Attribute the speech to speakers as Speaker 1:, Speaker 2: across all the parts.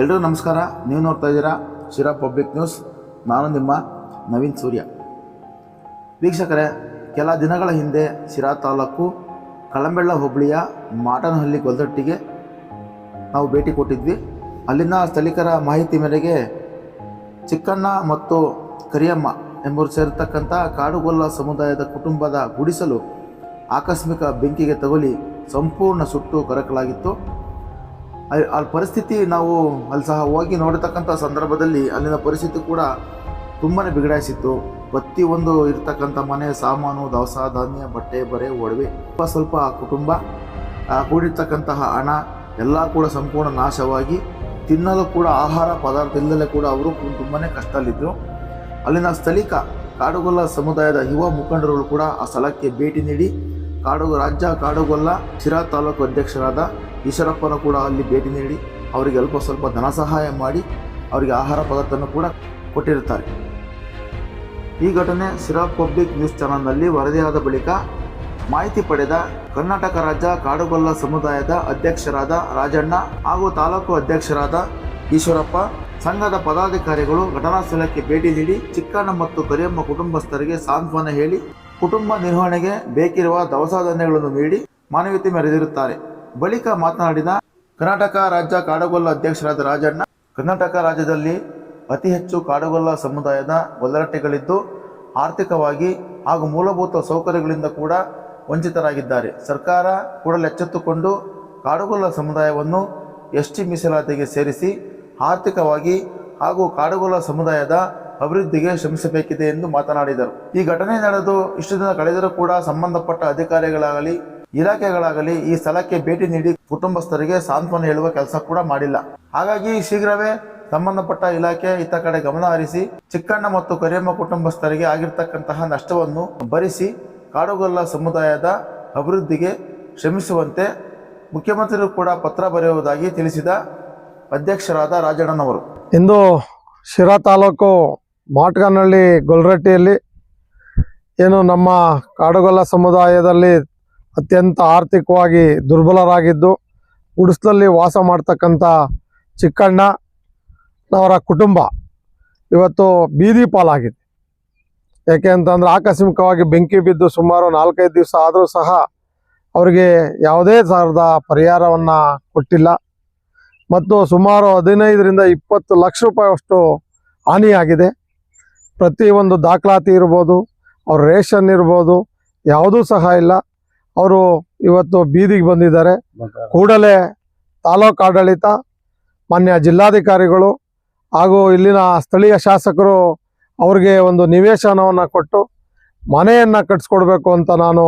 Speaker 1: ಎಲ್ರಿಗೂ ನಮಸ್ಕಾರ. ನೀವು ನೋಡ್ತಾ ಇದ್ದೀರಾ ಶಿರಾ ಪಬ್ಲಿಕ್ ನ್ಯೂಸ್. ನಾನು ನಿಮ್ಮ ನವೀನ್ ಸೂರ್ಯ. ವೀಕ್ಷಕರೇ, ಕೆಲ ದಿನಗಳ ಹಿಂದೆ ಶಿರಾ ತಾಲೂಕು ಕಳಂಬೆಳ್ಳ ಹೋಬಳಿಯ ಮಾಟನಹಳ್ಳಿ ಗೊಲ್ದಟ್ಟಿಗೆ ನಾವು ಭೇಟಿ ಕೊಟ್ಟಿದ್ವಿ. ಅಲ್ಲಿನ ಸ್ಥಳೀಕರ ಮಾಹಿತಿ ಮೇರೆಗೆ ಚಿಕ್ಕಣ್ಣ ಮತ್ತು ಕರಿಯಮ್ಮ ಎಂಬರು ಸೇರಿರ್ತಕ್ಕಂಥ ಕಾಡುಗೊಲ್ಲ ಸಮುದಾಯದ ಕುಟುಂಬದ ಗುಡಿಸಲು ಆಕಸ್ಮಿಕ ಬೆಂಕಿಗೆ ತಗುಲಿ ಸಂಪೂರ್ಣ ಸುಟ್ಟು ಕರಕಲಾಗಿತ್ತು. ಅಲ್ಲಿ ಆ ಪರಿಸ್ಥಿತಿ ನಾವು ಅಲ್ಲಿ ಸಹ ಹೋಗಿ ನೋಡತಕ್ಕಂಥ ಸಂದರ್ಭದಲ್ಲಿ ಅಲ್ಲಿನ ಪರಿಸ್ಥಿತಿ ಕೂಡ ತುಂಬಾ ಬಿಗಡಾಯಿಸಿತ್ತು. ಪ್ರತಿಯೊಂದು ಇರ್ತಕ್ಕಂಥ ಮನೆ, ಸಾಮಾನು, ದವಸ, ಧಾನ್ಯ, ಬಟ್ಟೆ, ಬರೆ, ಒಡವೆ, ಸ್ವಲ್ಪ ಸ್ವಲ್ಪ ಕುಟುಂಬ ಕೂಡಿರ್ತಕ್ಕಂತಹ ಹಣ ಎಲ್ಲ ಕೂಡ ಸಂಪೂರ್ಣ ನಾಶವಾಗಿ ತಿನ್ನಲು ಕೂಡ ಆಹಾರ ಪದಾರ್ಥ ಇಲ್ಲದಲ್ಲೇ ಕೂಡ ಅವರು ತುಂಬಾ ಕಷ್ಟದಲ್ಲಿದ್ದರು ಅಲ್ಲಿನ ಸ್ಥಳೀಕ ಕಾಡುಗೊಲ್ಲ ಸಮುದಾಯದ ಯುವ ಮುಖಂಡರುಗಳು ಕೂಡ ಆ ಸ್ಥಳಕ್ಕೆ ಭೇಟಿ ನೀಡಿ ಕಾಡು ರಾಜ್ಯ ಕಾಡುಗೊಲ್ಲ ಶಿರಾ ತಾಲೂಕು ಅಧ್ಯಕ್ಷರಾದ ಈಶ್ವರಪ್ಪನ ಕೂಡ ಅಲ್ಲಿ ಭೇಟಿ ನೀಡಿ ಅವರಿಗೆ ಅಲ್ಪ ಸ್ವಲ್ಪ ಧನ ಸಹಾಯ ಮಾಡಿ ಅವರಿಗೆ ಆಹಾರ ಪದಾರ್ಥವನ್ನು ಕೂಡ ಕೊಟ್ಟಿರುತ್ತಾರೆ. ಈ ಘಟನೆ ಸಿರಾ ಪಬ್ಲಿಕ್ ನ್ಯೂಸ್ ಚಾನಲ್ನಲ್ಲಿ ವರದಿಯಾದ ಬಳಿಕ ಮಾಹಿತಿ ಪಡೆದ ಕರ್ನಾಟಕ ರಾಜ್ಯ ಕಾಡುಗೊಲ್ಲ ಸಮುದಾಯದ ಅಧ್ಯಕ್ಷರಾದ ರಾಜಣ್ಣ ಹಾಗೂ ತಾಲೂಕು ಅಧ್ಯಕ್ಷರಾದ ಈಶ್ವರಪ್ಪ, ಸಂಘದ ಪದಾಧಿಕಾರಿಗಳು ಘಟನಾ ಸ್ಥಳಕ್ಕೆ ಭೇಟಿ ನೀಡಿ ಚಿಕ್ಕಣ್ಣ ಮತ್ತು ಕರಿಯಮ್ಮ ಕುಟುಂಬಸ್ಥರಿಗೆ ಸಾಂತ್ವನ ಹೇಳಿ ಕುಟುಂಬ ನಿರ್ವಹಣೆಗೆ ಬೇಕಿರುವ ದವಸ ಧಾನ್ಯಗಳನ್ನು ನೀಡಿ ಮಾನವೀಯತೆ ಮೆರೆದಿರುತ್ತಾರೆ. ಬಳಿಕ ಮಾತನಾಡಿದ ಕರ್ನಾಟಕ ರಾಜ್ಯ ಕಾಡುಗೊಲ್ಲ ಅಧ್ಯಕ್ಷರಾದ ರಾಜಣ್ಣ, ಕರ್ನಾಟಕ ರಾಜ್ಯದಲ್ಲಿ ಅತಿ ಹೆಚ್ಚು ಕಾಡುಗೊಲ್ಲ ಸಮುದಾಯದ ಒಲರಟ್ಟೆಗಳಿದ್ದು ಆರ್ಥಿಕವಾಗಿ ಹಾಗೂ ಮೂಲಭೂತ ಸೌಕರ್ಯಗಳಿಂದ ಕೂಡ ವಂಚಿತರಾಗಿದ್ದಾರೆ. ಸರ್ಕಾರ ಕೂಡಲೇ ಎಚ್ಚೆತ್ತುಕೊಂಡು ಕಾಡುಗೊಲ್ಲ ಸಮುದಾಯವನ್ನು ಎಸ್ ಟಿ ಮೀಸಲಾತಿಗೆ ಸೇರಿಸಿ ಆರ್ಥಿಕವಾಗಿ ಹಾಗೂ ಕಾಡುಗೊಲ್ಲ ಸಮುದಾಯದ ಅಭಿವೃದ್ಧಿಗೆ ಶ್ರಮಿಸಬೇಕಿದೆ ಎಂದು ಮಾತನಾಡಿದರು. ಈ ಘಟನೆ ನಡೆದು ಇಷ್ಟು ದಿನ ಕಳೆದರೂ ಕೂಡ ಸಂಬಂಧಪಟ್ಟ ಅಧಿಕಾರಿಗಳಾಗಲಿ, ಇಲಾಖೆಗಳಾಗಲಿ ಈ ಸ್ಥಳಕ್ಕೆ ಭೇಟಿ ನೀಡಿ ಕುಟುಂಬಸ್ಥರಿಗೆ ಸಾಂತ್ವನ ಹೇಳುವ ಕೆಲಸ ಕೂಡ ಮಾಡಿಲ್ಲ. ಹಾಗಾಗಿ ಶೀಘ್ರವೇ ಸಂಬಂಧಪಟ್ಟ ಇಲಾಖೆ ಇತ್ತ ಕಡೆ ಗಮನ ಹರಿಸಿ, ಚಿಕ್ಕಣ್ಣ ಮತ್ತು ಕರಿಯಮ್ಮ ಕುಟುಂಬಸ್ಥರಿಗೆ ಆಗಿರ್ತಕ್ಕಂತಹ ನಷ್ಟವನ್ನು ಭರಿಸಿ, ಕಾಡುಗೊಲ್ಲ ಸಮುದಾಯದ ಅಭಿವೃದ್ಧಿಗೆ ಶ್ರಮಿಸುವಂತೆ ಮುಖ್ಯಮಂತ್ರಿಗಳು ಕೂಡ ಪತ್ರ ಬರೆಯುವುದಾಗಿ ತಿಳಿಸಿದ ಅಧ್ಯಕ್ಷರಾದ ರಾಜಣ್ಣನವರು.
Speaker 2: ಇಂದು ಶಿರಾ ತಾಲೂಕು ಮಾಟ್ಗನಹಳ್ಳಿ ಗೊಲ್ರಟ್ಟಿಯಲ್ಲಿ ಏನು ನಮ್ಮ ಕಾಡುಗೊಲ್ಲ ಸಮುದಾಯದಲ್ಲಿ ಅತ್ಯಂತ ಆರ್ಥಿಕವಾಗಿ ದುರ್ಬಲರಾಗಿದ್ದು ಗುಡಿಸಲಲ್ಲಿ ವಾಸ ಮಾಡ್ತಕ್ಕಂಥ ಚಿಕ್ಕಣ್ಣ ಅವರ ಕುಟುಂಬ ಇವತ್ತು ಬೀದಿ ಪಾಲಾಗಿದೆ. ಯಾಕೆ ಅಂತಂದರೆ ಆಕಸ್ಮಿಕವಾಗಿ ಬೆಂಕಿ ಬಿದ್ದು ಸುಮಾರು ನಾಲ್ಕೈದು ದಿವಸ ಆದರೂ ಸಹ ಅವರಿಗೆ ಯಾವುದೇ ಥರದ ಪರಿಹಾರವನ್ನು ಕೊಟ್ಟಿಲ್ಲ. ಮತ್ತು ಸುಮಾರು ಹದಿನೈದರಿಂದ ಇಪ್ಪತ್ತು ಲಕ್ಷ ರೂಪಾಯಿ ಅಷ್ಟು ಹಾನಿಯಾಗಿದೆ. ಪ್ರತಿಯೊಂದು ದಾಖಲಾತಿ ಇರ್ಬೋದು ಅವ್ರ ರೇಷನ್ ಇರ್ಬೋದು ಯಾವುದೂ ಸಹ ಇಲ್ಲ. ಅವರು ಇವತ್ತು ಬೀದಿಗೆ ಬಂದಿದ್ದಾರೆ. ಕೂಡಲೇ ತಾಲೂಕು ಆಡಳಿತ ಮಾನ್ಯ ಜಿಲ್ಲಾಧಿಕಾರಿಗಳು ಹಾಗೂ ಇಲ್ಲಿನ ಸ್ಥಳೀಯ ಶಾಸಕರು ಅವ್ರಿಗೆ ಒಂದು ನಿವೇಶನವನ್ನು ಕೊಟ್ಟು ಮನೆಯನ್ನು ಕಟ್ಸ್ಕೊಡ್ಬೇಕು ಅಂತ ನಾನು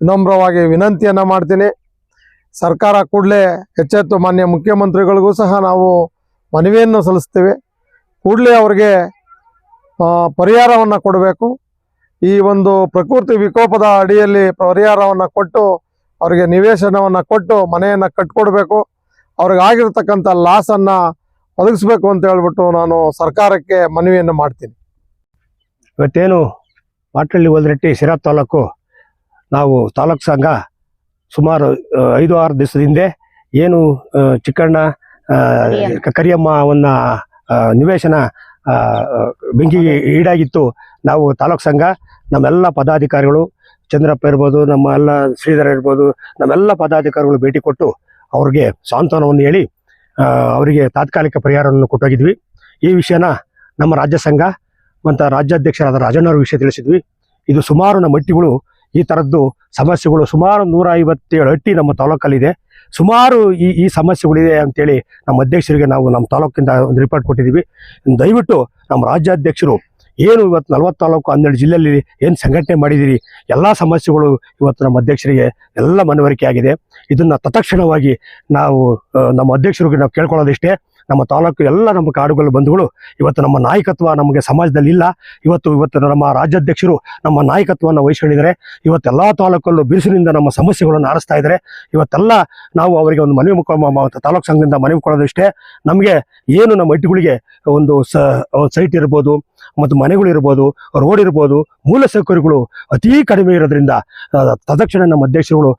Speaker 2: ವಿನಮ್ರವಾಗಿ ವಿನಂತಿಯನ್ನು ಮಾಡ್ತೀನಿ. ಸರ್ಕಾರ ಕೂಡಲೇ ಎಚ್ಚೆತ್ತು ಮಾನ್ಯ ಮುಖ್ಯಮಂತ್ರಿಗಳಿಗೂ ಸಹ ನಾವು ಮನವಿಯನ್ನು ಸಲ್ಲಿಸ್ತೀವಿ. ಕೂಡಲೇ ಅವ್ರಿಗೆ ಪರಿಹಾರವನ್ನು ಕೊಡಬೇಕು. ಈ ಒಂದು ಪ್ರಕೃತಿ ವಿಕೋಪದ ಅಡಿಯಲ್ಲಿ ಪರಿಹಾರವನ್ನು ಕೊಟ್ಟು ಅವರಿಗೆ ನಿವೇಶನವನ್ನು ಕೊಟ್ಟು ಮನೆಯನ್ನು ಕಟ್ಕೊಡ್ಬೇಕು. ಅವ್ರಿಗೆ ಆಗಿರತಕ್ಕಂಥ ಲಾಸನ್ನು ಒದಗಿಸ್ಬೇಕು ಅಂತ ಹೇಳ್ಬಿಟ್ಟು ನಾನು ಸರ್ಕಾರಕ್ಕೆ ಮನವಿಯನ್ನು ಮಾಡ್ತೀನಿ.
Speaker 3: ಇವತ್ತೇನು ಮಾಟಳ್ಳಿ ಹೊಲರೆಟ್ಟಿ ಶಿರಾ ತಾಲೂಕು ನಾವು ತಾಲೂಕು ಸಂಘ ಸುಮಾರು ಐದು ಆರು ದಿವಸದ ಹಿಂದೆ ಏನು ಚಿಕ್ಕಣ್ಣ ಕರಿಯಮ್ಮವನ್ನು ಕ- ಕರಿಯಮ್ಮ ಅವನ್ನ ನಿವೇಶನ ಬೆಂಕಿಗೆ ಈಡಾಗಿತ್ತು. ನಾವು ತಾಲೂಕು ಸಂಘ ನಮ್ಮೆಲ್ಲ ಪದಾಧಿಕಾರಿಗಳು ಚಂದ್ರಪ್ಪ ಇರ್ಬೋದು ನಮ್ಮ ಎಲ್ಲ ಶ್ರೀಧರ ಇರ್ಬೋದು ನಮ್ಮೆಲ್ಲ ಪದಾಧಿಕಾರಿಗಳು ಭೇಟಿ ಕೊಟ್ಟು ಅವ್ರಿಗೆ ಸಾಂತ್ವನವನ್ನು ಹೇಳಿ ಅವರಿಗೆ ತಾತ್ಕಾಲಿಕ ಪರಿಹಾರವನ್ನು ಕೊಟ್ಟೋಗಿದ್ವಿ. ಈ ವಿಷಯನ ನಮ್ಮ ರಾಜ್ಯ ಸಂಘ ಮತ್ತು ರಾಜ್ಯಾಧ್ಯಕ್ಷರಾದ ರಾಜಣ್ಣವ್ರ ವಿಷಯ ತಿಳಿಸಿದ್ವಿ. ಇದು ಸುಮಾರು ನಮ್ಮ ಹಟ್ಟಿಗಳು ಈ ಥರದ್ದು ಸಮಸ್ಯೆಗಳು ಸುಮಾರು ನೂರ ಐವತ್ತೇಳು ಹಟ್ಟಿ ನಮ್ಮ ತಾಲೂಕಲ್ಲಿದೆ. ಸುಮಾರು ಈ ಈ ಸಮಸ್ಯೆಗಳಿದೆ ಅಂತೇಳಿ ನಮ್ಮ ಅಧ್ಯಕ್ಷರಿಗೆ ನಾವು ನಮ್ಮ ತಾಲೂಕಿಂದ ಒಂದು ರಿಪೋರ್ಟ್ ಕೊಟ್ಟಿದ್ದೀವಿ. ದಯವಿಟ್ಟು ನಮ್ಮ ರಾಜ್ಯಾಧ್ಯಕ್ಷರು ಏನು ಇವತ್ತು ನಲವತ್ತು ತಾಲೂಕು ಹನ್ನೆರಡು ಜಿಲ್ಲೆಯಲ್ಲಿ ಏನು ಸಂಘಟನೆ ಮಾಡಿದ್ದೀರಿ, ಎಲ್ಲ ಸಮಸ್ಯೆಗಳು ಇವತ್ತು ನಮ್ಮ ಅಧ್ಯಕ್ಷರಿಗೆ ಎಲ್ಲ ಮನವರಿಕೆ ಆಗಿದೆ. ಇದನ್ನು ತತ್ಕ್ಷಣವಾಗಿ ನಾವು ನಮ್ಮ ಅಧ್ಯಕ್ಷರಿಗೆ ನಾವು ಕೇಳ್ಕೊಳ್ಳೋದಿಷ್ಟೇ. ನಮ್ಮ ತಾಲೂಕು ಎಲ್ಲ ನಮ್ಮ ಕಾಡುಗಳ ಬಂಧುಗಳು, ಇವತ್ತು ನಮ್ಮ ನಾಯಕತ್ವ ನಮಗೆ ಸಮಾಜದಲ್ಲಿ ಇಲ್ಲ. ಇವತ್ತು ಇವತ್ತು ನಮ್ಮ ರಾಜ್ಯಾಧ್ಯಕ್ಷರು ನಮ್ಮ ನಾಯಕತ್ವವನ್ನು ವಹಿಸ್ಕೊಂಡಿದ್ದಾರೆ. ಇವತ್ತೆಲ್ಲ ತಾಲೂಕಲ್ಲೂ ಬಿರುಸಿನಿಂದ ನಮ್ಮ ಸಮಸ್ಯೆಗಳನ್ನು ಆರಿಸ್ತಾ ಇದ್ದಾರೆ. ಇವತ್ತೆಲ್ಲ ನಾವು ಅವರಿಗೆ ಒಂದು ಮನವಿ ಮುಖ ತಾಲೂಕು ಸಂಘದಿಂದ ಮನವಿ ಕೊಡೋದಷ್ಟೇ ನಮಗೆ ಏನು ನಮ್ಮ ಹಟ್ಟಿಗಳಿಗೆ ಒಂದು ಸೈಟ್ ಇರ್ಬೋದು ಮತ್ತು ಮನೆಗಳು ಇರ್ಬೋದು, ರೋಡ್ ಇರ್ಬೋದು, ಮೂಲ ಸೌಕರ್ಯಗಳು ಅತೀ ಕಡಿಮೆ ಇರೋದ್ರಿಂದ ತದಕ್ಷಣ ನಮ್ಮ ಅಧ್ಯಕ್ಷರುಗಳು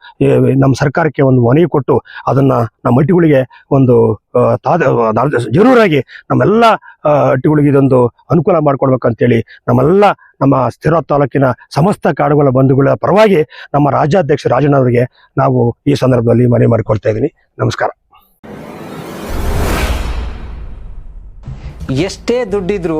Speaker 3: ನಮ್ಮ ಸರ್ಕಾರಕ್ಕೆ ಒಂದು ಮನವಿ ಕೊಟ್ಟು ಅದನ್ನ ನಮ್ಮ ಹಟ್ಟಿಗಳಿಗೆ ಒಂದು ಜರೂರಾಗಿ ನಮ್ಮೆಲ್ಲ ಹಟ್ಟಿಗಳಿಗೆ ಇದೊಂದು ಅನುಕೂಲ ಮಾಡ್ಕೊಡ್ಬೇಕಂತೇಳಿ ನಮ್ಮೆಲ್ಲ ನಮ್ಮ ಸ್ಥಿರ ತಾಲೂಕಿನ ಸಮಸ್ತ ಕಾಡುಗಳ ಬಂಧುಗಳ ಪರವಾಗಿ ನಮ್ಮ ರಾಜ್ಯಾಧ್ಯಕ್ಷ ರಾಜನವರಿಗೆ ನಾವು ಈ ಸಂದರ್ಭದಲ್ಲಿ ಮನವಿ ಮಾಡಿಕೊಡ್ತಾ ಇದ್ದೀನಿ. ನಮಸ್ಕಾರ.
Speaker 4: ಎಷ್ಟೇ ದುಡ್ಡಿದ್ರೂ